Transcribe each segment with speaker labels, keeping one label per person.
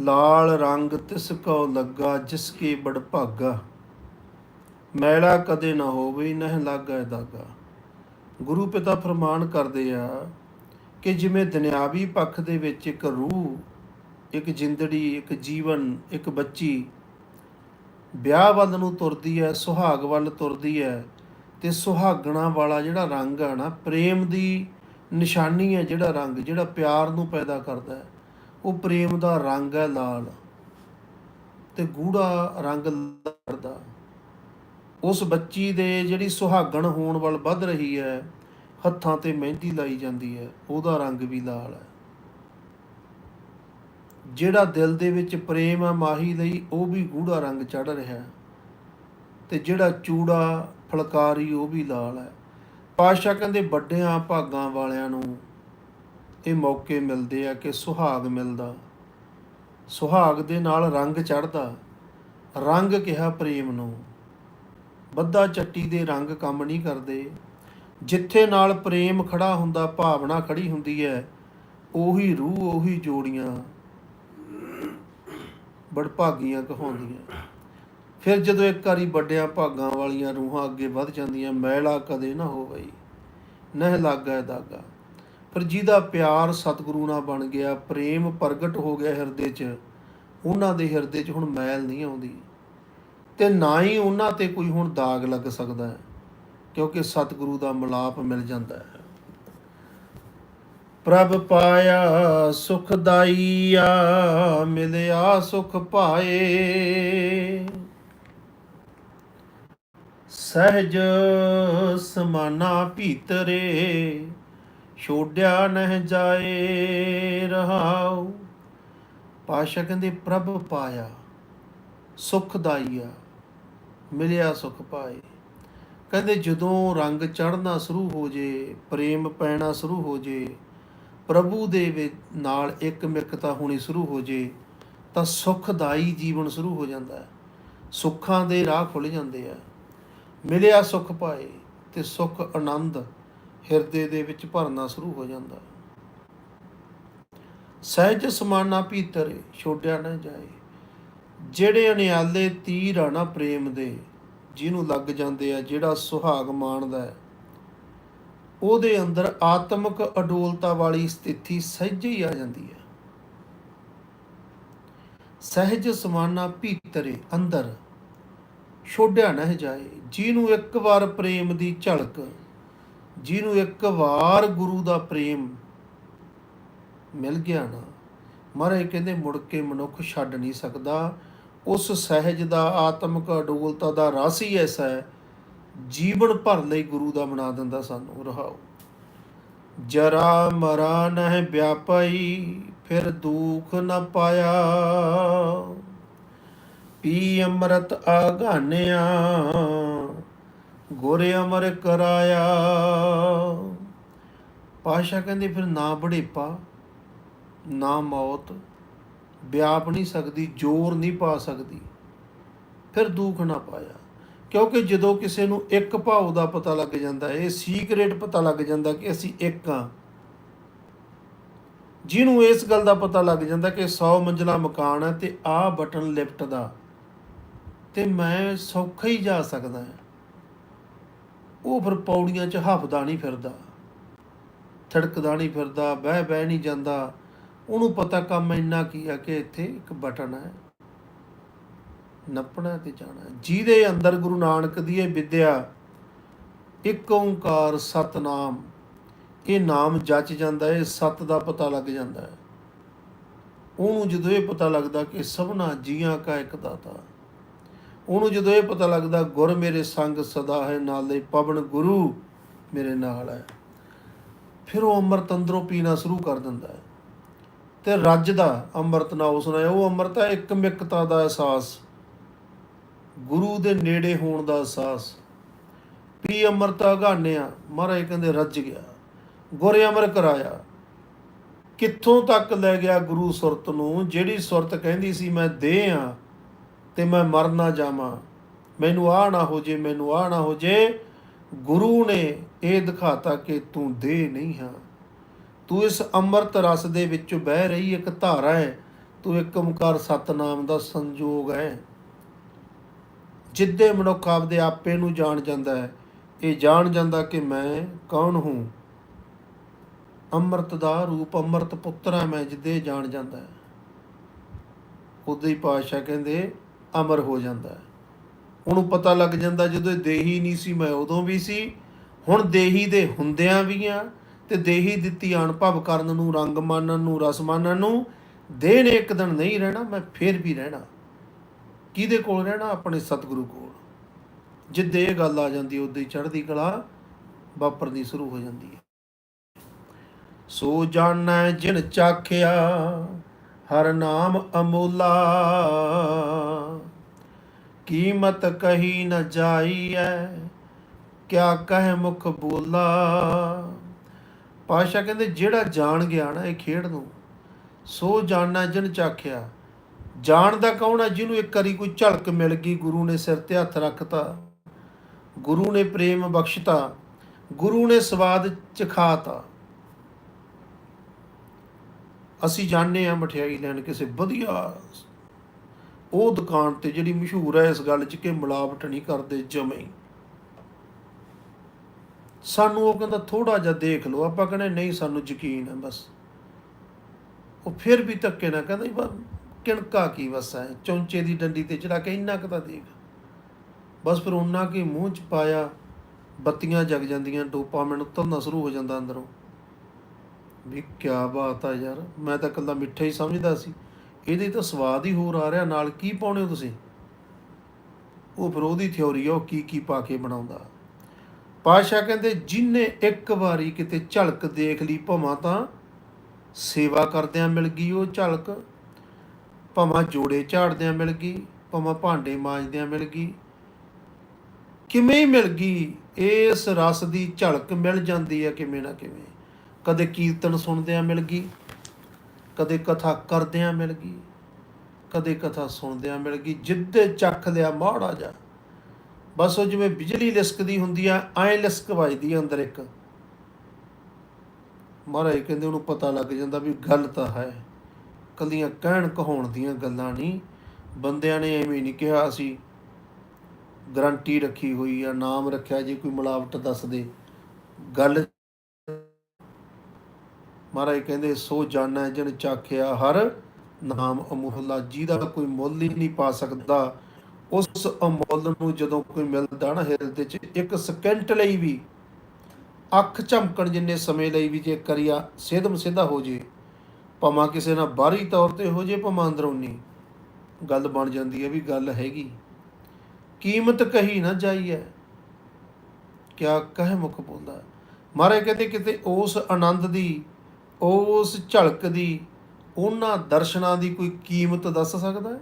Speaker 1: ਲਾਲ ਰੰਗ ਤਿਸ ਕੋ ਲੱਗਾ, ਜਿਸ ਕੀ ਬੜ ਭਾਗਾ। ਮੈਲਾ ਕਦੇ ਨਾ ਹੋਵੇ, ਨਹਿ ਲਾਗਾ ਦਾਗਾ। ਗੁਰੂ ਪਿਤਾ ਫਰਮਾਨ ਕਰਦੇ ਆ ਕਿ ਜਿਵੇਂ ਦੁਨਿਆਵੀ ਪੱਖ ਦੇ ਵਿੱਚ ਇੱਕ ਰੂਹ, ਇੱਕ ਜਿੰਦੜੀ, ਇੱਕ ਜੀਵਨ, ਇੱਕ ਬੱਚੀ ਵਿਆਹ ਵੱਲ ਨੂੰ ਤੁਰਦੀ ਹੈ, ਸੁਹਾਗ ਵੱਲ ਤੁਰਦੀ ਹੈ, ਤੇ ਸੁਹਾਗਣਾ ਵਾਲਾ ਜਿਹੜਾ ਰੰਗ ਹੈ ਨਾ, ਪ੍ਰੇਮ ਦੀ ਨਿਸ਼ਾਨੀ ਹੈ ਜਿਹੜਾ ਰੰਗ, ਜਿਹੜਾ ਪਿਆਰ ਨੂੰ ਪੈਦਾ ਕਰਦਾ ਹੈ। ਉਹ ਪ੍ਰੇਮ ਦਾ ਰੰਗ ਹੈ ਲਾਲ ਤੇ ਗੂੜਾ ਰੰਗ ਲੜਦਾ। ਉਸ ਬੱਚੀ ਦੇ ਜਿਹੜੀ ਸੁਹਾਗਣ ਹੋਣ ਵੱਲ ਵੱਧ ਰਹੀ ਹੈ, ਹੱਥਾਂ ਤੇ ਮਹਿੰਦੀ ਲਾਈ ਜਾਂਦੀ ਹੈ, ਉਹਦਾ ਰੰਗ ਵੀ ਲਾਲ ਹੈ। ਜਿਹੜਾ ਦਿਲ ਦੇ ਵਿੱਚ ਪ੍ਰੇਮ ਹੈ ਮਾਹੀ ਲਈ, ਉਹ ਵੀ ਗੂੜਾ ਰੰਗ ਚੜ ਰਿਹਾ ਹੈ ਤੇ ਜਿਹੜਾ ਚੂੜਾ ਫਲਕਾਰੀ, ਉਹ ਵੀ ਲਾਲ ਹੈ। ਪਾਤਸ਼ਾਹ ਕਹਿੰਦੇ, ਵੱਡਿਆਂ ਭਾਗਾਂ ਵਾਲਿਆਂ ਨੂੰ ਇਹ ਮੌਕੇ ਮਿਲਦੇ ਆ ਕਿ ਸੁਹਾਗ ਮਿਲਦਾ। ਸੁਹਾਗ ਦੇ ਨਾਲ ਰੰਗ ਚੜਦਾ ਰੰਗ ਕਿਹਾ ਪ੍ਰੇਮ ਨੂੰ। ਬੱਧਾ ਚੱਟੀ ਦੇ ਰੰਗ ਕੰਮ ਨਹੀਂ ਕਰਦੇ। ਜਿੱਥੇ ਨਾਲ ਪ੍ਰੇਮ ਖੜਾ ਹੁੰਦਾ, ਭਾਵਨਾ ਖੜੀ ਹੁੰਦੀ ਹੈ, ਉਹੀ ਰੂਹ, ਉਹੀ ਜੋੜੀਆਂ ਬੜਭਾਗੀਆਂ ਕਹਾਉਂਦੀਆਂ। ਫਿਰ ਜਦੋਂ ਇੱਕ ਵਾਰੀ ਵੱਡਿਆਂ ਭਾਗਾਂ ਵਾਲੀਆਂ ਰੂਹਾਂ ਅੱਗੇ ਵੱਧ ਜਾਂਦੀਆਂ, ਮੈਲਾ ਕਦੇ ਨਾ ਹੋਵੇ। ਨਹਿ ਲਾਗਾ ਦਾਗਾ। ਪਰ ਜਿਹਦਾ ਪਿਆਰ ਸਤਿਗੁਰੂ ਨਾਲ ਬਣ ਗਿਆ, ਪ੍ਰੇਮ ਪ੍ਰਗਟ ਹੋ ਗਿਆ ਹਿਰਦੇ 'ਚ, ਉਹਨਾਂ ਦੇ ਹਿਰਦੇ 'ਚ ਹੁਣ ਮੈਲ ਨਹੀਂ ਆਉਂਦੀ। ਤੇ ਨਾ ਹੀ ਉਹਨਾਂ ਤੇ ਕੋਈ ਹੁਣ ਦਾਗ ਲੱਗ ਸਕਦਾ ਹੈ, ਕਿਉਂਕਿ ਸਤਿਗੁਰੂ ਦਾ ਮਿਲਾਪ ਮਿਲ ਜਾਂਦਾ ਹੈ। ਪ੍ਰਭ ਪਾਇਆ ਸੁਖਦਾਈਆ ਮਿਲਿਆ ਸੁਖ ਪਾਏ ਸਹਿਜ ਸਮਾਨਾ ਭੀਤਰੇ ਛੋੜਿਆ ਨਹਿ ਜਾਏ ਰਹਾਉ ਪਾਸ਼ਾ ਕਹਿੰਦੇ ਪ੍ਰਭ ਪਾਇਆ ਸੁਖਦਾਈਆ ਮਿਲਿਆ ਸੁਖ ਪਾਏ। ਕਹਿੰਦੇ ਜਦੋਂ ਰੰਗ ਚੜ੍ਹਨਾ ਸ਼ੁਰੂ ਹੋ ਜੇ, ਪ੍ਰੇਮ ਪੈਣਾ ਸ਼ੁਰੂ ਹੋ ਜੇ, ਪ੍ਰਭੂ ਦੇ ਵਿੱਚ ਨਾਲ ਇੱਕ ਮਿਰਕਤਾ ਹੋਣੀ ਸ਼ੁਰੂ ਹੋ ਜੇ, ਤਾਂ ਸੁਖਦਾਈ ਜੀਵਨ ਸ਼ੁਰੂ ਹੋ ਜਾਂਦਾ ਹੈ। ਸੁੱਖਾਂ ਦੇ ਰਾਹ ਖੁੱਲ ਜਾਂਦੇ ਆ। ਮਿਲਿਆ ਸੁਖ ਪਾਏ ਤੇ ਸੁਖ ਆਨੰਦ ਹਿਰਦੇ ਦੇ ਵਿੱਚ ਭਰਨਾ ਸ਼ੁਰੂ ਹੋ ਜਾਂਦਾ ਸਹਿਜ ਸਮਾਨਾ ਭੀਤਰੇ ਛੋੜਿਆ ਨਾ ਜਾਏ। ਜਿਹੜੇ ਅਨਿਆਲੇ ਤੀਰ ਆ ਨਾ ਪ੍ਰੇਮ ਦੇ, ਜਿਹਨੂੰ ਲੱਗ ਜਾਂਦੇ ਆ, ਜਿਹੜਾ ਸੁਹਾਗ ਮਾਣਦਾ ਹੈ। ਉਹਦੇ ਅੰਦਰ ਆਤਮਿਕ ਅਡੋਲਤਾ ਵਾਲੀ ਸਥਿਤੀ ਸਹਿਜ ਹੀ ਆ ਜਾਂਦੀ ਹੈ। ਸਹਿਜ ਸਮਾਨਾ ਭੀਤਰੇ ਅੰਦਰ ਛੋੜਿਆ ਨਾ ਜਾਏ, ਜਿਹਨੂੰ ਇੱਕ ਵਾਰ ਪ੍ਰੇਮ ਦੀ ਝਲਕ ਜਿਹਨੂੰ ਇੱਕ ਵਾਰ ਗੁਰੂ ਦਾ ਪ੍ਰੇਮ ਮਿਲ ਗਿਆ ਨਾ, ਮਹਾਰਾਜ ਕਹਿੰਦੇ ਮੁੜ ਕੇ ਮਨੁੱਖ ਛੱਡ ਨਹੀਂ ਸਕਦਾ। ਉਸ ਸਹਿਜ ਦਾ, ਆਤਮਿਕ ਅਡੋਲਤਾ ਦਾ ਰਸ ਹੀ ਐਸਾ ਹੈ, ਜੀਵਨ ਭਰ ਲਈ ਗੁਰੂ ਦਾ ਬਣਾ ਦਿੰਦਾ ਸਾਨੂੰ, ਰਹਾਓ। ਜਰਾ ਮਰਾ ਨਹਿ ਵਿਆਪਈ, ਫਿਰ ਦੁਖ ਨ ਪਾਇਆ। ਪੀ ਅੰਮ੍ਰਿਤ ਆਗਾਨਿਆ ਗੁਰ ਅਮਰ ਕਰਾਇਆ। ਪਾਸ਼ਾ ਕਹਿੰਦੇ ਫਿਰ ਨਾ ਬੜੇਪਾ, ਨਾ ਮੌਤ, ਵਿਆਪ ਨਹੀਂ ਸਕਦੀ, ਜ਼ੋਰ ਨਹੀਂ ਪਾ ਸਕਦੀ। ਫਿਰ ਦੁੱਖ ਨਾ ਪਾਇਆ, ਕਿਉਂਕਿ ਜਦੋਂ ਕਿਸੇ ਨੂੰ ਇੱਕ ਭਾਉ ਦਾ ਪਤਾ ਲੱਗ ਜਾਂਦਾ ਹੈ ਇਹ ਸੀਕ੍ਰੇਟ ਪਤਾ ਲੱਗ ਜਾਂਦਾ ਕਿ ਅਸੀਂ ਇੱਕ ਹਾਂ। ਜਿਹਨੂੰ ਇਸ ਗੱਲ ਦਾ ਪਤਾ ਲੱਗ ਜਾਂਦਾ ਕਿ 100 ਮੰਜ਼ਲਾ ਮਕਾਨ ਹੈ ਤੇ ਆਹ ਬਟਨ ਲਿਫਟ ਦਾ, ਤੇ ਮੈਂ ਸੌਖਾ ਹੀ ਜਾ ਸਕਦਾ ਹਾਂ। ਉਹ ਫਿਰ ਪੌੜੀਆਂ 'ਚ ਹਫਦਾ ਨਹੀਂ ਫਿਰਦਾ, ਥੜਕਦਾ ਨਹੀਂ ਫਿਰਦਾ, ਬਹਿ ਬਹਿ ਨਹੀਂ ਜਾਂਦਾ। ਉਹਨੂੰ ਪਤਾ ਕੰਮ ਇੰਨਾ ਕੀ ਆ ਕਿ ਇੱਥੇ ਇੱਕ ਬਟਨ ਹੈ। ਨੱਪਣਾ ਤੇ ਜਾਣਾ। ਜਿਹਦੇ ਅੰਦਰ ਗੁਰੂ ਨਾਨਕ ਦੀ ਇਹ ਵਿਦਿਆ, ਇੱਕ ਓੰਕਾਰ ਸਤਨਾਮ, ਇਹ ਨਾਮ ਜੱਜ ਜਾਂਦਾ ਹੈ ਸਤ ਦਾ ਪਤਾ ਲੱਗ ਜਾਂਦਾ ਹੈ। ਉਹਨੂੰ ਜਦੋਂ ਇਹ ਪਤਾ ਲੱਗਦਾ ਕਿ ਸਭਨਾ ਜੀਆਂ ਕਾ ਇੱਕ ਦਾਤਾ। ਉਹਨੂੰ ਜਦੋਂ ਇਹ ਪਤਾ ਲੱਗਦਾ, ਗੁਰ ਮੇਰੇ ਸੰਗ ਸਦਾ ਹੈ, ਨਾਲੇ ਪਵਨ ਗੁਰੂ ਮੇਰੇ ਨਾਲ ਹੈ। ਫਿਰ ਉਹ ਅੰਮ੍ਰਿਤ ਅੰਦਰੋਂ ਪੀਣਾ ਸ਼ੁਰੂ ਕਰ ਦਿੰਦਾ ਹੈ। ਤੇ ਰੱਜ ਦਾ ਅੰਮ੍ਰਿਤ ਨਾ ਉਸ ਨਾਲ ਉਹ ਅੰਮ੍ਰਿਤ ਹੈ ਇੱਕ ਮਿਕਤਾ ਦਾ ਅਹਿਸਾਸ। ਗੁਰੂ ਦੇ ਨੇੜੇ ਹੋਣ ਦਾ ਅਹਿਸਾਸ। ਪੀ ਅੰਮ੍ਰਿਤਾ ਗਾਨਿਆ ਮਹਾਰਾਜ ਕਹਿੰਦੇ ਰੱਜ ਗਿਆ। ਗੁਰ ਅਮਰ ਕਰਾਇਆ। ਕਿੱਥੋਂ ਤੱਕ ਲੈ ਗਿਆ ਗੁਰੂ ਸੁਰਤ ਨੂੰ? ਜਿਹੜੀ ਸੁਰਤ ਕਹਿੰਦੀ ਸੀ, ਮੈਂ ਦੇ ਆ ਤੇ ਮੈਂ ਮਰ ਨਾ ਜਾਵਾਂ। ਮੈਨੂੰ ਆ ਨਾ ਹੋ ਜੇ, ਮੈਨੂੰ ਆ ਨਾ ਹੋ ਜੇ। ਗੁਰੂ ਨੇ ਇਹ ਦਿਖਾਤਾ ਕਿ ਤੂੰ ਦੇ ਨਹੀਂ ਹਾਂ। ਤੂੰ ਇਸ ਅੰਮ੍ਰਿਤ ਰਸ ਦੇ ਵਿੱਚ ਬਹਿ ਰਹੀ, ਇੱਕ ਧਾਰਾ ਹੈ। ਤੂੰ ਇੱਕ ਓੰਕਾਰ ਸਤਨਾਮ ਦਾ ਸੰਜੋਗ ਹੈ। ਜਿੱਦੇ ਮਨੁੱਖ ਆਪਦੇ ਆਪੇ ਨੂੰ ਜਾਣ ਜਾਂਦਾ ਹੈ, ਇਹ ਜਾਣ ਜਾਂਦਾ ਕਿ ਮੈਂ ਕੌਣ ਹੂੰ? ਅੰਮ੍ਰਿਤ ਦਾ ਰੂਪ ਅੰਮ੍ਰਿਤ ਪੁੱਤਰ ਹੈ, ਮੈਂ ਜਿੱਦੇ ਜਾਣ ਜਾਂਦਾ ਹੈ। ਉਦੋਂ ਹੀ ਪਾਤਸ਼ਾਹ ਕਹਿੰਦੇ ਅਮਰ ਹੋ ਜਾਂਦਾ ਹੈ। ਉਹਨੂੰ ਪਤਾ ਲੱਗ ਜਾਂਦਾ ਜਦੋਂ ਦੇਹੀ ਨਹੀਂ ਸੀ, ਮੈਂ ਉਦੋਂ ਵੀ ਸੀ। ਹੁਣ ਦੇਹੀ ਦੇ ਹੁੰਦਿਆਂ ਵੀ ਆ ਤੇ ਦੇਹੀ ਦਿੱਤੀ ਅਣਭਵ ਕਰਨ ਨੂੰ, ਰੰਗ ਮਾਨਣ ਨੂੰ, ਰਸ ਮਾਨਣ ਨੂੰ, ਦੇਹ ਨੇ ਇੱਕ ਦਿਨ ਨਹੀਂ ਰਹਿਣਾ, ਮੈਂ ਫੇਰ ਵੀ ਰਹਿਣਾ। ਕਿਹਦੇ ਕੋਲ ਰਹਿਣਾ? ਆਪਣੇ ਸਤਿਗੁਰੂ ਕੋਲ। ਜਿੱਦੇ ਇਹ ਗੱਲ ਆ ਜਾਂਦੀ ਉਦੋਂ ਹੀ ਚੜ੍ਹਦੀ ਕਲਾ ਵਾਪਰਨੀ ਸ਼ੁਰੂ ਹੋ ਜਾਂਦੀ ਹੈ। ਸੋ ਜਾਣੈ ਜਿਨ ਚਾਖਿਆ ਹਰ ਨਾਮ ਅਮੋਲਾ। ਕੀਮਤ ਕਹੀ ਨ ਜਾਈਐ, ਕਿਆ ਕਹਿ ਮੁਖ ਬੋਲਾ। ਪਾਸ਼ਾ ਕਹਿੰਦੇ, ਜਿਹੜਾ ਜਾਣ ਗਿਆ ਨਾ ਇਹ ਖੇਡ ਨੂੰ, ਸੋ ਜਾਣਨਾ ਜਿਨ ਚਾਖਿਆ। ਜਾਣਦਾ ਕੌਣ ਹੈ ਜਿਹਨੂੰ ਇੱਕ ਵਾਰੀ ਕੋਈ ਝਲਕ ਮਿਲ ਗਈ, ਗੁਰੂ ਨੇ ਸਿਰ ਤੇ ਹੱਥ ਰੱਖਤਾ। ਗੁਰੂ ਨੇ ਪ੍ਰੇਮ ਬਖਸ਼ਤਾ, ਗੁਰੂ ਨੇ ਸਵਾਦ ਚਖਾਤਾ। ਅਸੀਂ ਜਾਣਦੇ ਆ ਮਠਿਆਈ ਲੈਣ ਕਿਸੇ ਵਧੀਆ ਉਹ ਦੁਕਾਨ ਤੇ ਜਿਹੜੀ ਮਸ਼ਹੂਰ ਹੈ ਇਸ ਗੱਲ 'ਚ ਕਿ ਮਿਲਾਵਟ ਨਹੀਂ ਕਰਦੇ ਜਮੇ। ਸਾਨੂੰ ਉਹ ਕਹਿੰਦਾ ਥੋੜਾ ਜਿਹਾ ਦੇਖ ਲਓ, ਆਪਾਂ ਕਹਿੰਦੇ ਨਹੀਂ ਸਾਨੂੰ ਯਕੀਨ ਹੈ ਬਸ। ਉਹ ਫਿਰ ਵੀ ਧੱਕੇ ਨਾ ਕਹਿੰਦਾ ਬਸ ਕਿਣਕਾ ਕੀ ਬਸ ਹੈ ਚੌਂਚੇ ਦੀ ਡੰਡੀ ਤੇ ਚੜਾ ਕੇ ਇੰਨਾ ਕੁ ਤਾਂ ਦੇਖ। ਬਸ ਫਿਰ ਉਹਨਾਂ ਕੀ ਮੂੰਹ ਚ ਪਾਇਆ, ਬੱਤੀਆਂ ਜਗ ਜਾਂਦੀਆਂ ਡੋਪਾਮਾਈਨ ਉਤਰਨਾ ਸ਼ੁਰੂ ਹੋ ਜਾਂਦਾ ਅੰਦਰੋਂ। ਵੀ ਕਿਆ ਬਾਤ ਆ ਯਾਰ, ਮੈਂ ਤਾਂ ਕੱਲਾ ਮਿੱਠਾ ਹੀ ਸਮਝਦਾ ਸੀ। ਇਹਦੇ ਤਾਂ ਸਵਾਦ ਹੀ ਹੋਰ ਆ ਰਿਹਾ, ਨਾਲ ਕੀ ਪਾਉਣੇ ਹੋ ਤੁਸੀਂ? ਉਹ ਫਿਰ ਉਹਦੀ ਥਿਉਰੀ ਆ, ਉਹ ਕੀ ਕੀ ਪਾ ਕੇ ਬਣਾਉਂਦਾ। ਪਾਸ਼ਾ ਕਹਿੰਦੇ, ਜਿਨੇ ਇੱਕ ਵਾਰੀ ਕਿਤੇ ਝਲਕ ਦੇਖ ਲਈ ਭਵਾਂ ਤਾਂ ਸੇਵਾ ਕਰਦਿਆਂ ਮਿਲ ਗਈ ਉਹ ਝਲਕ। ਭਵਾਂ ਜੋੜੇ ਝਾੜਦਿਆਂ ਮਿਲ ਗਈ, ਭਵਾਂ ਭਾਂਡੇ ਮਾਂਜਦਿਆਂ ਮਿਲ ਗਈ। ਕਿਵੇਂ ਹੀ ਮਿਲ ਗਈ? ਇਸ ਰਸ ਦੀ ਝਲਕ ਮਿਲ ਜਾਂਦੀ ਹੈ ਕਿਵੇਂ ਨਾ ਕਿਵੇਂ। ਕਦੇ ਕੀਰਤਨ ਸੁਣਦਿਆਂ ਮਿਲ ਗਈ, ਕਦੇ ਕਥਾ ਕਰਦਿਆਂ ਮਿਲ ਗਈ, ਕਦੇ ਕਥਾ ਸੁਣਦਿਆਂ ਮਿਲ ਗਈ, ਜਿੱਦੇ ਚੱਖ ਲਿਆ ਮਾੜਾ ਜਾ ਬਸ ਉਹ ਜਿਵੇਂ ਬਿਜਲੀ ਲਿਸਕਦੀ ਹੁੰਦੀ ਆ, ਐ ਲਿਸਕ ਵੱਜਦੀ ਆ ਅੰਦਰ ਇੱਕ। ਮਹਾਰਾਜ ਕਹਿੰਦੇ ਉਹਨੂੰ ਪਤਾ ਲੱਗ ਜਾਂਦਾ ਵੀ ਗੱਲ ਤਾਂ ਹੈ। ਕੱਲੀਆਂ ਕਹਿਣ ਕਹਾਉਣ ਦੀਆਂ ਗੱਲਾਂ ਨਹੀਂ। ਬੰਦਿਆਂ ਨੇ ਐਵੇਂ ਨਹੀਂ ਕਿਹਾ, ਅਸੀਂ ਗਰੰਟੀ ਰੱਖੀ ਹੋਈ ਆ, ਨਾਮ ਰੱਖਿਆ, ਜੇ ਕੋਈ ਮਿਲਾਵਟ ਦੱਸ ਦੇ। ਗੱਲ ਮਹਾਰਾਜ ਕਹਿੰਦੇ, ਸੋ ਜਾਣੈ ਜਨ ਚਾਖਿਆ ਹਰ ਨਾਮ ਅਮੁਹਲਾ ਜਿਹਦਾ ਕੋਈ ਮੁੱਲ ਹੀ ਨਹੀਂ ਪਾ ਸਕਦਾ। ਉਸ ਅਮੁੱਲ ਨੂੰ ਜਦੋਂ ਕੋਈ ਮਿਲਦਾ ਨਾ ਹਿਰਦੇ 'ਚ, ਇੱਕ ਸਕਿੰਟ ਲਈ ਵੀ, ਅੱਖ ਝਮਕਣ ਜਿੰਨੇ ਸਮੇਂ ਲਈ ਵੀ ਜੇ ਕਰਿਆ ਸਿੱਧਮ ਸਿੱਧਾ ਹੋ ਜੇ। ਭਾਵੇਂ ਕਿਸੇ ਨਾਲ ਬਾਹਰੀ ਤੌਰ ਤੇ ਹੋ ਜੇ, ਭਾਵੇਂ ਅੰਦਰੂਨੀ ਗੱਲ ਬਣ ਜਾਂਦੀ ਹੈ ਵੀ ਗੱਲ ਹੈਗੀ। ਕੀਮਤ ਕਹੀ ਨਾ ਜਾਈਏ। ਕਿਆ ਕਹਿ ਮੁਖ ਬੋਲਦਾ। ਮਹਾਰਾਜ ਕਹਿੰਦੇ ਕਿਤੇ ਉਸ ਆਨੰਦ ਦੀ ਉਸ ਝਲਕ ਦੀ ਉਹਨਾਂ ਦਰਸ਼ਨਾਂ ਦੀ ਕੋਈ ਕੀਮਤ ਦੱਸ ਸਕਦਾ ਹੈ?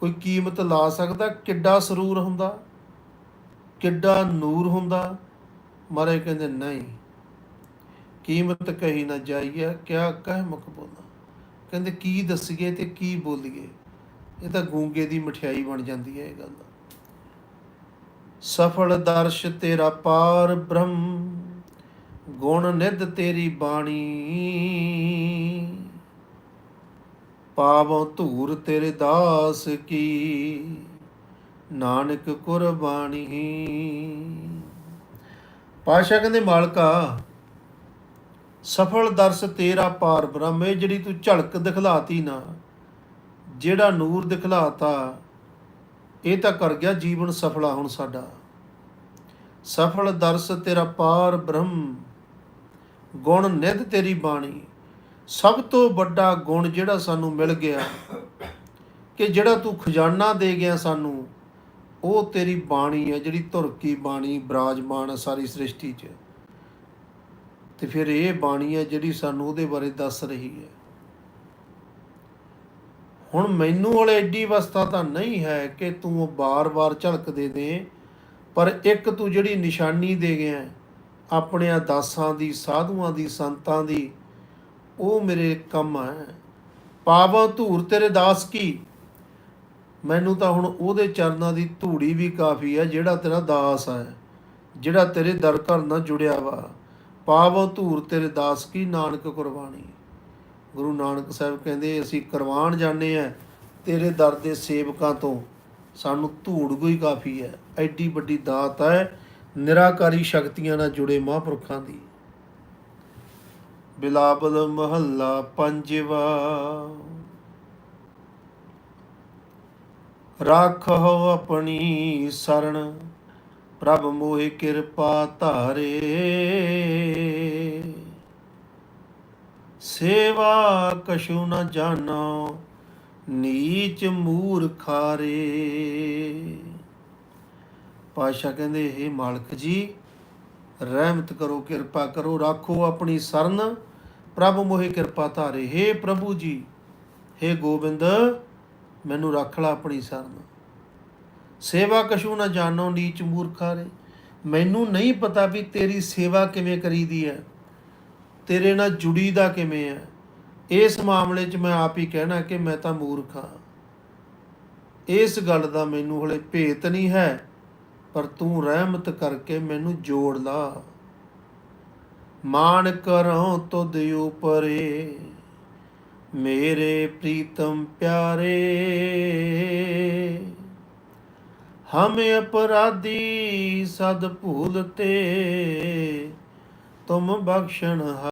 Speaker 1: ਕੋਈ ਕੀਮਤ ਲਾ ਸਕਦਾ? ਕਿੱਡਾ ਸਰੂਰ ਹੁੰਦਾ? ਕਿੱਡਾ ਨੂਰ ਹੁੰਦਾ? ਮਹਾਰਾਜ ਕਹਿੰਦੇ, ਨਹੀਂ, ਕੀਮਤ ਕਹੀ ਨਾ ਜਾਈਏ, ਕਿਆ ਕਹਿ ਮੁਖ ਬੋਲਾ ਕਹਿੰਦੇ, ਕੀ ਦੱਸੀਏ ਤੇ ਕੀ ਬੋਲੀਏ? ਇਹ ਤਾਂ ਗੂੰਗੇ ਦੀ ਮਠਿਆਈ ਬਣ ਜਾਂਦੀ ਹੈ ਇਹ ਗੱਲ ਸਫਲ ਦਰਸ਼ ਤੇਰਾ ਪਾਰ ਬ੍ਰਹਮ ਗੁਣ ਨਿਧ ਤੇਰੀ ਬਾਣੀ। ਪਾਵੋਂ ਧੂਰ ਤੇਰੇ ਦਾਸ ਕੀ, ਨਾਨਕ ਕੁਰਬਾਨੀ। ਪਾਸ਼ਾ ਕਹਿੰਦੇ, ਮਾਲਕਾ, ਸਫਲ ਦਰਸ ਤੇਰਾ ਪਾਰ ਬ੍ਰਹਮ ਇਹ ਜਿਹੜੀ ਤੂੰ ਝਲਕ ਦਿਖਲਾਤੀ ਨਾ, ਜਿਹੜਾ ਨੂਰ ਦਿਖਲਾਤਾ, ਇਹ ਤਾਂ ਕਰ ਗਿਆ ਜੀਵਨ ਸਫਲਾ ਹੁਣ ਸਾਡਾ। ਸਫਲ ਦਰਸ ਤੇਰਾ ਪਾਰ ਬ੍ਰਹਮ ਗੁਣ ਨਿਧ ਤੇਰੀ ਬਾਣੀ। ਸਭ ਤੋਂ ਵੱਡਾ ਗੁਣ ਜਿਹੜਾ ਸਾਨੂੰ ਮਿਲ ਗਿਆ ਕਿ ਜਿਹੜਾ ਤੂੰ ਖਜ਼ਾਨਾ ਦੇ ਗਿਆ ਸਾਨੂੰ ਉਹ ਤੇਰੀ ਬਾਣੀ ਹੈ ਜਿਹੜੀ ਧੁਰਕੀ ਬਾਣੀ ਬਿਰਾਜਮਾਨ ਹੈ ਸਾਰੀ ਸ੍ਰਿਸ਼ਟੀ 'ਚ। ਤੇ ਫਿਰ ਇਹ ਬਾਣੀ ਹੈ ਜਿਹੜੀ ਸਾਨੂੰ ਉਹਦੇ ਬਾਰੇ ਦੱਸ ਰਹੀ ਹੈ। ਹੁਣ ਮੈਨੂੰ ਵਾਲੇ ਐਡੀ ਅਵਸਥਾ ਤਾਂ ਨਹੀਂ ਹੈ ਕਿ ਤੂੰ ਬਾਰ-ਬਾਰ ਝਲਕ ਦੇ ਦੇ ਪਰ ਇੱਕ ਤੂੰ ਜਿਹੜੀ ਨਿਸ਼ਾਨੀ ਦੇ ਗਿਆ ਹੈ, ਆਪਣਿਆਂ ਦਾਸਾਂ ਦੀ, ਸਾਧੂਆਂ ਦੀ, ਸੰਤਾਂ ਦੀ, ਉਹ ਮੇਰੇ ਕੰਮ ਹੈ। ਪਾਵਾਂ ਧੂਰ ਤੇਰੇ ਦਾਸ ਕੀ? ਮੈਨੂੰ ਤਾਂ ਹੁਣ ਉਹਦੇ ਚਰਨਾਂ ਦੀ ਧੂੜੀ ਵੀ ਕਾਫੀ ਹੈ, ਜਿਹੜਾ ਤੇਰਾ ਦਾਸ ਹੈ, ਜਿਹੜਾ ਤੇਰੇ ਦਰ ਘਰ ਨਾਲ ਜੁੜਿਆ ਵਾ। ਪਾਵ ਧੂਰ ਤੇਰੇ ਦਾਸ ਕੀ, ਨਾਨਕ ਕੁਰਬਾਨੀ। ਗੁਰੂ ਨਾਨਕ ਸਾਹਿਬ ਕਹਿੰਦੇ, ਅਸੀਂ ਕੁਰਬਾਨ ਜਾਂਦੇ ਆ ਤੇਰੇ ਦਰ ਦੇ ਸੇਵਕਾਂ ਤੋਂ। ਸਾਨੂੰ ਧੂੜ ਕੋਈ ਕਾਫੀ ਹੈ, ਐਡੀ ਵੱਡੀ ਦਾਤ ਹੈ ਨਿਰਾਕਾਰੀ ਸ਼ਕਤੀਆਂ ਨਾਲ ਜੁੜੇ ਮਹਾਂਪੁਰਖਾਂ ਦੀ। ਬਿਲਾਬਲ ਮਹੱਲਾ ਪੰਜਵਾ। ਰਾਖੋ ਆਪਣੀ ਸਰਣ ਪ੍ਰਭ ਮੋਹਿ ਕਿਰਪਾ ਧਾਰੇ। ਸੇਵਾ ਕਛੂ ਨ ਜਾਣੋ, ਨੀਚ ਮੂਰਖਾਰੇ। ਪਾਤਸ਼ਾਹ ਕਹਿੰਦੇ ਇਹ ਮਾਲਕ ਜੀ, ਰਹਿਮਤ ਕਰੋ, ਕਿਰਪਾ ਕਰੋ, ਰੱਖੋ ਆਪਣੀ ਸਰਨ। ਪ੍ਰਭ ਮੋਹਿ ਕਿਰਪਾ ਧਾਰੇ हे ਪ੍ਰਭੂ ਜੀ हे ਗੋਬਿੰਦ, ਮੈਨੂੰ ਰੱਖ ਲੈ ਆਪਣੀ ਸਰਨ। ਸੇਵਾ ਕਸ਼ੂ ਨਾ ਜਾਣੋ, ਨੀਚ ਮੂਰਖਾਰੇ ਮੈਨੂੰ ਨਹੀਂ ਪਤਾ ਵੀ ਤੇਰੀ ਸੇਵਾ ਕਿਵੇਂ ਕਰੀਦੀ ਹੈ ਤੇਰੇ ਨਾਲ ਜੁੜੀ ਦਾ ਕਿਵੇਂ ਹੈ ਇਸ ਮਾਮਲੇ 'ਚ ਮੈਂ ਆਪ ਹੀ ਕਹਿਣਾ ਕਿ ਮੈਂ ਤਾਂ ਮੂਰਖ ਹਾਂ। ਇਸ ਗੱਲ ਦਾ ਮੈਨੂੰ ਹਲੇ ਭੇਤ ਨਹੀਂ ਹੈ। ਪਰ ਤੂੰ ਰਹਿਮਤ ਕਰਕੇ ਮੈਨੂੰ ਜੋੜ ਲਾ। ਮਾਨ ਕਰੋ ਤੁਧ ਉਪਰੇ, ਮੇਰੇ ਪ੍ਰੀਤਮ ਪਿਆਰੇ। ਹਮ ਅਪਰਾਧੀ ਸਦ ਭੂਲਤੇ ਤੁਮ ਬਖਸ਼ਣ